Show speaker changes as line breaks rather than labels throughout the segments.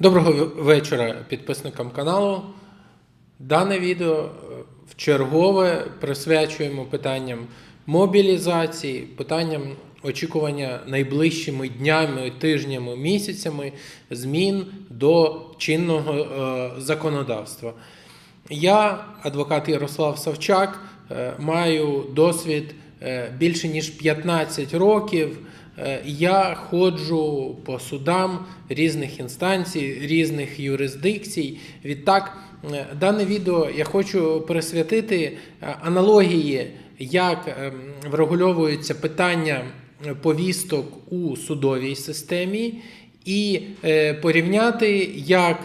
Доброго вечора підписникам каналу. Дане відео е, в чергове присвячуємо питанням мобілізації, питанням очікування найближчими днями, тижнями, місяцями змін до чинного е, законодавства. Я, адвокат Ярослав Савчак, е, маю досвід більше ніж 15 років. Е, Я ходжу по судам різних інстанцій, різних юрисдикцій. Відтак, е, дане відео я хочу присвятити е, аналогії, як врегульовуються питання повісток у судовій системі, і порівняти, як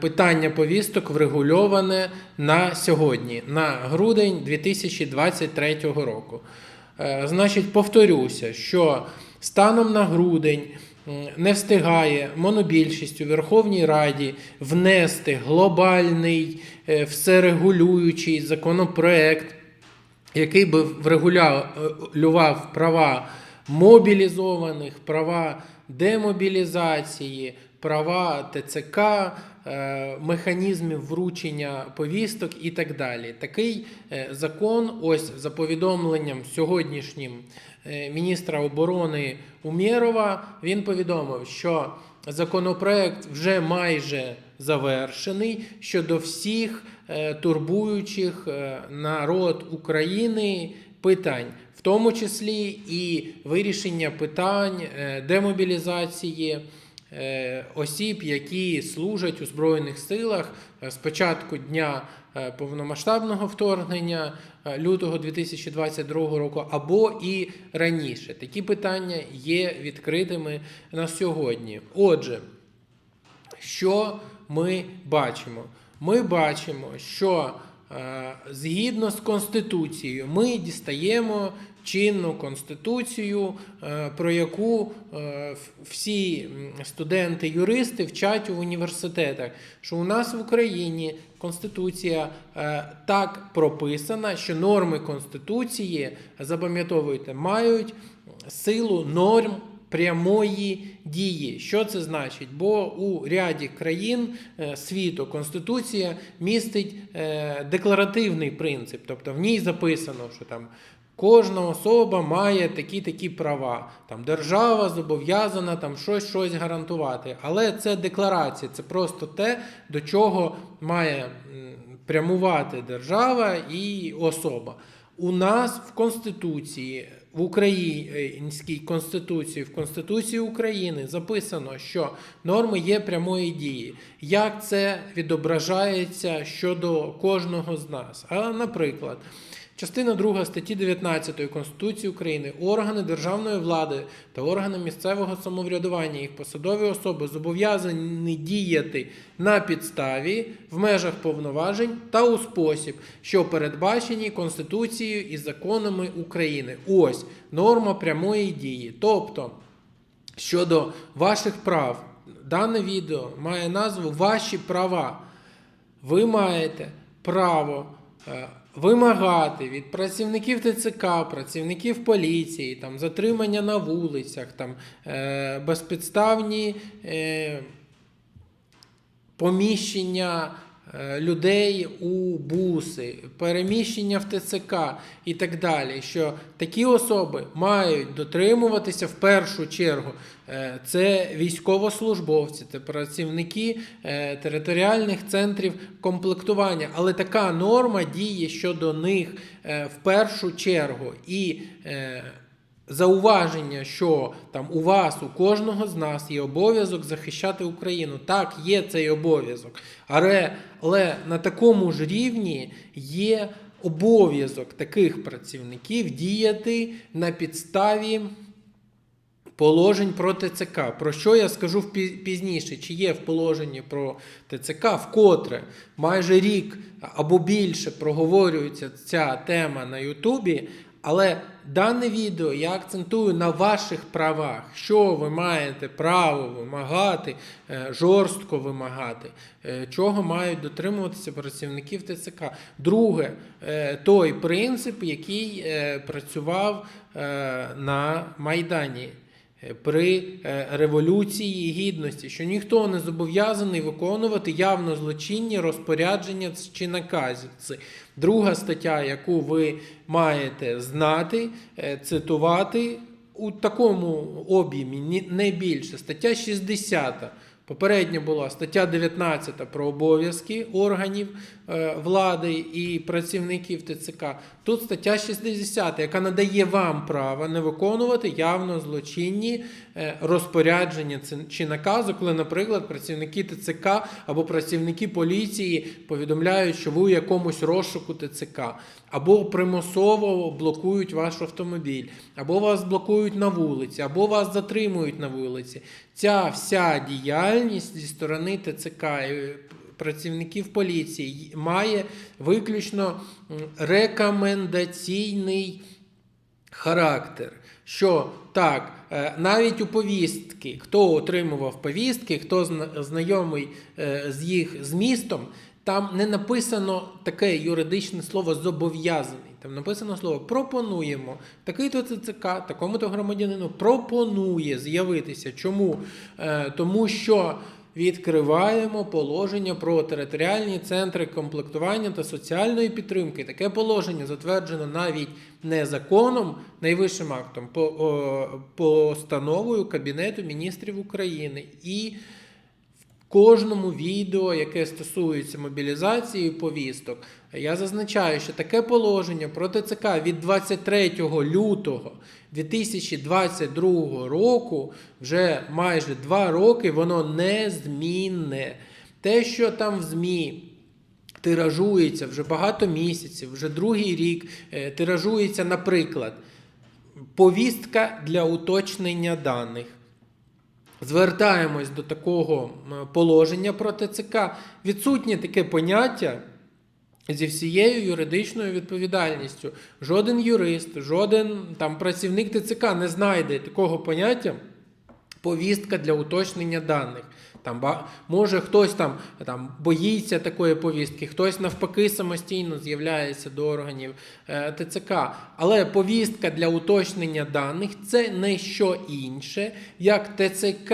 питання повісток врегульоване на сьогодні, на грудень 2023 року. Значить, повторюся, що станом на грудень не встигає монобільшість у Верховній Раді внести глобальний е, всерегулюючий законопроект, який би врегулював права мобілізованих, права демобілізації, права ТЦК, е, механізмів вручення повісток і так далі. Такий е, закон, ось за повідомленням сьогоднішнім е, міністра оборони Умєрова, він повідомив, що законопроект вже майже завершений щодо всіх турбуючих народ України питань, в тому числі і вирішення питань демобілізації осіб, які служать у Збройних силах е, з початку дня е, повномасштабного вторгнення е, лютого 2022 року, або і раніше. Такі питання є відкритими на сьогодні. Отже, що ми бачимо? Ми бачимо, що е, згідно з Конституцією ми дістаємо чинну конституцію, е, про яку е, всі студенти-юристи вчать у університетах, що у нас в Україні Конституція е, так прописана, що норми Конституції, запам'ятовуйте, мають силу норм прямої дії. Що це значить? Бо у ряді країн е, світу Конституція містить е, декларативний принцип, тобто в ній записано, що там. Кожна особа має такі-такі права. Там держава зобов'язана там щось щось гарантувати. Але це декларація, це просто те, до чого має прямувати держава і особа. У нас в Конституції, в Українській Конституції, в Конституції України записано, що норми є прямої дії. Як це відображається щодо кожного з нас? А, наприклад, Частина 2 статті 19 Конституції України органи державної влади та органи місцевого самоврядування, їх посадові особи зобов'язані діяти на підставі в межах повноважень та у спосіб, що передбачені Конституцією і законами України. Ось норма прямої дії. Тобто, щодо ваших прав, дане відео має назву Ваші права. Ви маєте право е, вимагати від працівників ТЦК, працівників поліції, там, затримання на вулицях, там, е, безпідставні е, поміщення людей у буси, переміщення в ТЦК і так далі. Що такі особи мають дотримуватися в першу чергу. Е, Це військовослужбовці, це працівники е, територіальних центрів комплектування. Але така норма діє щодо них е, в першу чергу. І е, зауваження, що там у вас, у кожного з нас є обов'язок захищати Україну. Так, є цей обов'язок. Але, але на такому ж рівні є обов'язок таких працівників діяти на підставі. Положень про ТЦК. Про що я скажу пізніше? Чи є в положенні про ТЦК, вкотре майже рік або більше проговорюється ця тема на Ютубі, але дане відео я акцентую на ваших правах, що ви маєте право вимагати, е, жорстко вимагати, е, чого мають дотримуватися працівників ТЦК. Друге, е, той принцип, який працював на Майдані. Е, при е, Революції Гідності, що ніхто не зобов'язаний виконувати явно злочинні розпорядження чи накази. Це друга стаття, яку ви маєте знати, е, цитувати у такому об'ємі, не більше. Стаття 60. Попередньо була стаття 19 про обов'язки органів влади і працівників ТЦК. Тут стаття 60, яка надає вам право не виконувати явно злочинні е, розпорядження чи накази, коли, наприклад, працівники ТЦК або працівники поліції повідомляють, що ви у якомусь розшуку ТЦК, або примусово блокують ваш автомобіль, або вас блокують на вулиці, або вас затримують на вулиці. Ця вся діяльність зі сторони ТЦК і працівників поліції має виключно рекомендаційний характер. Що так, е, навіть у повістки, хто отримував повістки, хто зна- знайомий е, з їх змістом, там не написано таке юридичне слово зобов'язаний. Там написано слово пропонуємо. Такий-то ЦЦК, такому-то громадянину пропонує з'явитися. Чому? Е, Тому що відкриваємо положення про територіальні центри комплектування та соціальної підтримки. Таке положення затверджено навіть не законом, найвищим актом, по, о, постановою Кабінету міністрів України. І в кожному відео, яке стосується мобілізації повісток, я зазначаю, що таке положення про ТЦК від 23 лютого 2022 року, вже майже два роки, воно незмінне. Те, що там в ЗМІ тиражується вже багато місяців, вже другий рік е, тиражується, наприклад, повістка для уточнення даних. Звертаємось до такого положення про ТЦК. Відсутнє таке поняття зі всією юридичною відповідальністю. Жоден юрист, жоден там працівник ТЦК не знайде такого поняття повістка для уточнення даних. Там може хтось там, там боїться такої повістки, хтось навпаки самостійно з'являється до органів е, ТЦК. Але повістка для уточнення даних це не що інше, як ТЦК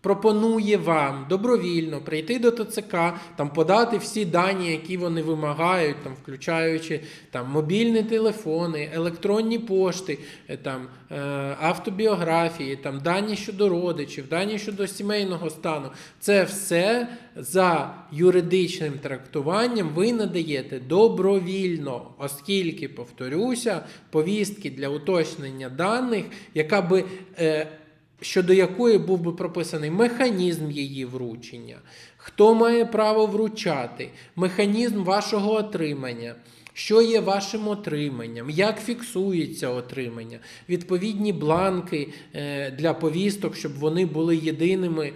пропонує вам добровільно прийти до ТЦК, там подати всі дані, які вони вимагають, там включаючи там мобільні телефони, електронні пошти, е, там е, автобіографії, там дані щодо родичів, дані щодо сімейного стану. Це все за юридичним трактуванням ви надаєте добровільно, оскільки, повторюся, повістки для уточнення даних, яка би. Е, щодо якої був би прописаний механізм її вручення, хто має право вручати, механізм вашого отримання, що є вашим отриманням, як фіксується отримання, відповідні бланки е, для повісток, щоб вони були єдиними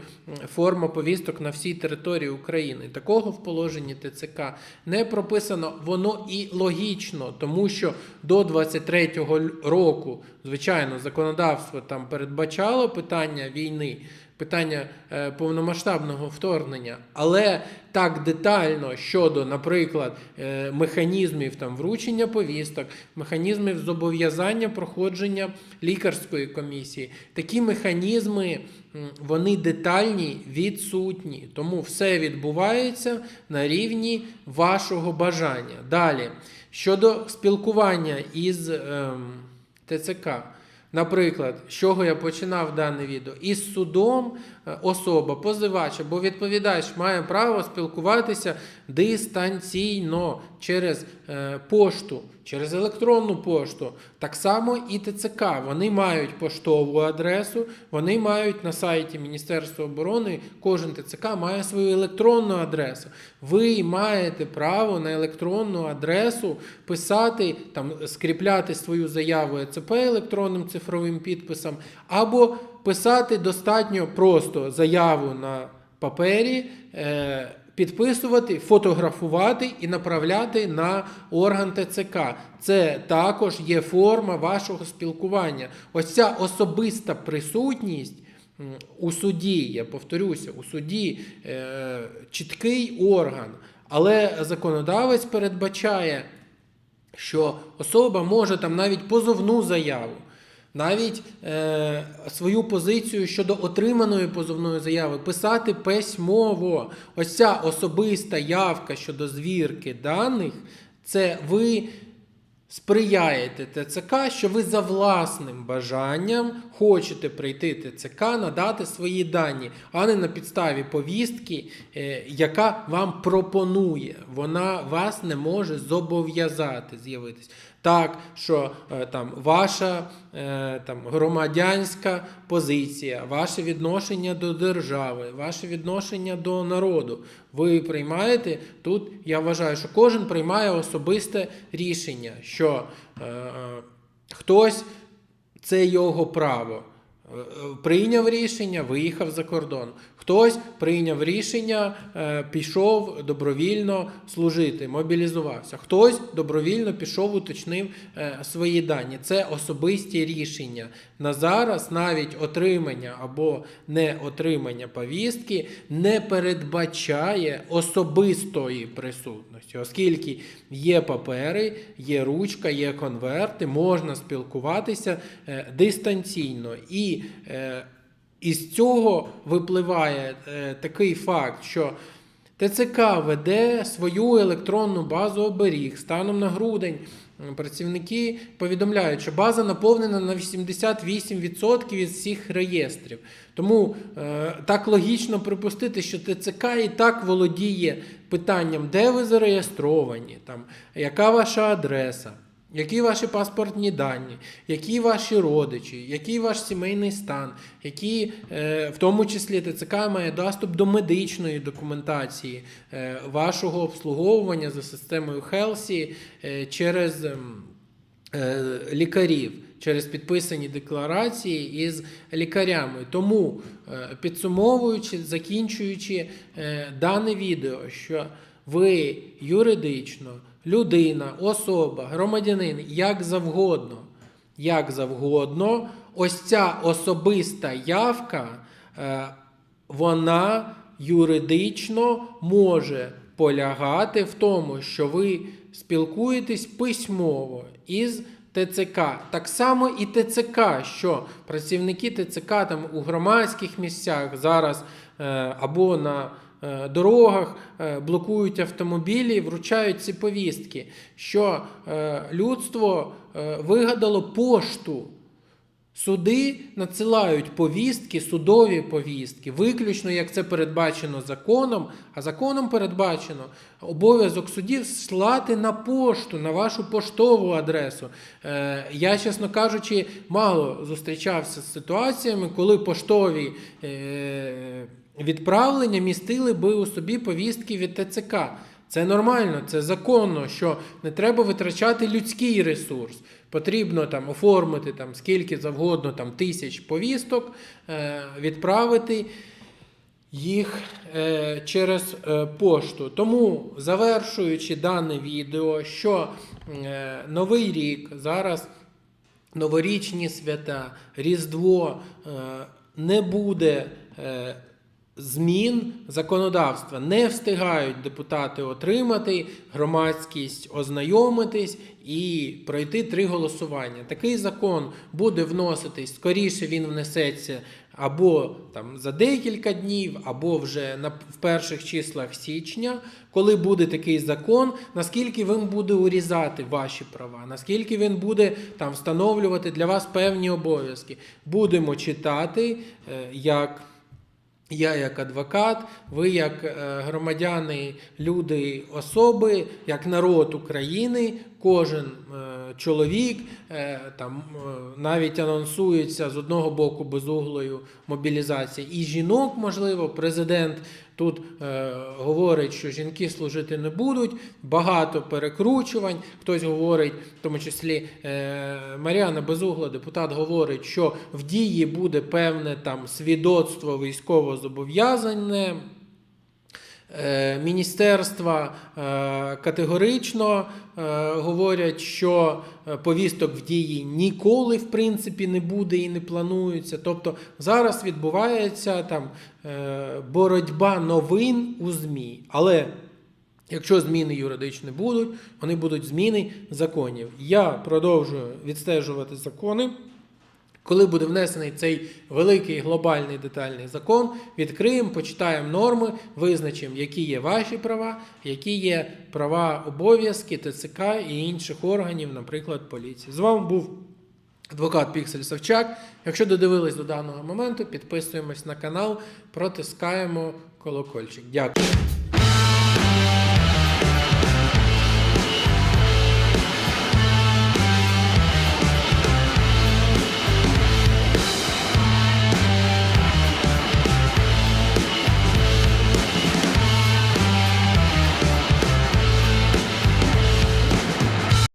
форма повісток на всій території України. Такого в положенні ТЦК не прописано, воно і логічно, тому що до 23-го року, звичайно, законодавство там передбачало питання війни. Питання е, повномасштабного вторгнення, але так детально щодо, наприклад, е, механізмів там вручення повісток, механізмів зобов'язання проходження лікарської комісії, такі механізми вони детальні, відсутні. Тому все відбувається на рівні вашого бажання. Далі щодо спілкування із ем, ТЦК. Наприклад, з чого я починав дане відео? Із судом особа, позивач або відповідач має право спілкуватися дистанційно через е, пошту, через електронну пошту. Так само і ТЦК. Вони мають поштову адресу, вони мають на сайті Міністерства оборони, кожен ТЦК має свою електронну адресу. Ви маєте право на електронну адресу писати, там, скріпляти свою заяву ЕЦП електронним цифровим підписом, або писати достатньо просто заяву на папері. Е- Підписувати, фотографувати і направляти на орган ТЦК. Це також є форма вашого спілкування. Ось ця особиста присутність у суді, я повторюся, у суді е, чіткий орган, але законодавець передбачає, що особа може там навіть позовну заяву навіть е, свою позицію щодо отриманої позовної заяви писати письмово. Ось ця особиста явка щодо звірки даних, це ви сприяєте ТЦК, що ви за власним бажанням хочете прийти ТЦК, надати свої дані, а не на підставі повістки, е, яка вам пропонує. Вона вас не може зобов'язати з'явитись. Так, що е, там ваша е, там, громадянська позиція, ваше відношення до держави, ваше відношення до народу. Ви приймаєте тут. Я вважаю, що кожен приймає особисте рішення, що е, е, хтось це його право. Е, е, Прийняв рішення, виїхав за кордон. Хтось прийняв рішення, е, пішов добровільно служити, мобілізувався. Хтось добровільно пішов, уточнив свої дані. Це особисті рішення. На зараз навіть отримання або не отримання повістки не передбачає особистої присутності, оскільки є папери, є ручка, є конверти, можна спілкуватися дистанційно. І е, із цього випливає е, такий факт, що ТЦК веде свою електронну базу оберіг станом на грудень. Працівники повідомляють, що база наповнена на 88% із всіх реєстрів. Тому е, так логічно припустити, що ТЦК і так володіє питанням, де ви зареєстровані, там, яка ваша адреса. Які ваші паспортні дані, які ваші родичі, який ваш сімейний стан, які, е, в тому числі ТЦК має доступ до медичної документації е, вашого обслуговування за системою Хелсі е, через ем, лікарів, через підписані декларації із лікарями. Тому, підсумовуючи, закінчуючи дане відео, що ви юридично, людина, особа, громадянин, як завгодно, як завгодно, ось ця особиста явка, е, вона юридично може полягати в тому, що ви спілкуєтесь письмово із ТЦК. Так само і ТЦК, що працівники ТЦК там у громадських місцях зараз е, або на дорогах е, блокують автомобілі, вручають ці повістки, що е, людство е, вигадало пошту. Суди надсилають повістки, судові повістки, виключно як це передбачено законом. А законом передбачено обов'язок судів слати на пошту, на вашу поштову адресу. Е, я, чесно кажучи, мало зустрічався з ситуаціями, коли поштові е, відправлення містили би у собі повістки від ТЦК. Це нормально, це законно, що не треба витрачати людський ресурс. Потрібно там оформити там скільки завгодно там тисяч повісток, е, відправити їх е, через е, пошту. Тому, завершуючи дане відео, що е, новий рік зараз новорічні свята, Різдво е, не буде. Е, Змін законодавства не встигають депутати отримати, громадськість ознайомитись і пройти три голосування. Такий закон буде вноситись, скоріше він внесеться або там за декілька днів, або вже на в перших числах січня, коли буде такий закон, наскільки він буде урізати ваші права, наскільки він буде там встановлювати для вас певні обов'язки. Будемо читати, е, як. Я як адвокат, ви як е, громадяни, люди, особи, як народ України, кожен е, чоловік е, там е, навіть анонсується з одного боку безуглою мобілізація. І жінок, можливо, президент тут говорить, що жінки служити не будуть. Багато перекручувань. Хтось говорить, в тому числі Маріана Безугла, депутат, говорить, що в дії буде певне там свідоцтво військово зобов'язане. Міністерства категорично говорять, що е, повісток в дії ніколи в принципі не буде і не планується. Тобто зараз відбувається там е, боротьба новин у ЗМІ. Але якщо зміни юридичні будуть, вони будуть зміни законів. Я продовжую відстежувати закони. Коли буде внесений цей великий глобальний детальний закон, відкриємо, почитаємо норми, визначимо, які є ваші права, які є права, обов'язки ТЦК і інших органів, наприклад, поліції. З вами був адвокат Піксель Савчак. Якщо додивились до даного моменту, підписуємось на канал, протискаємо колокольчик. Дякую.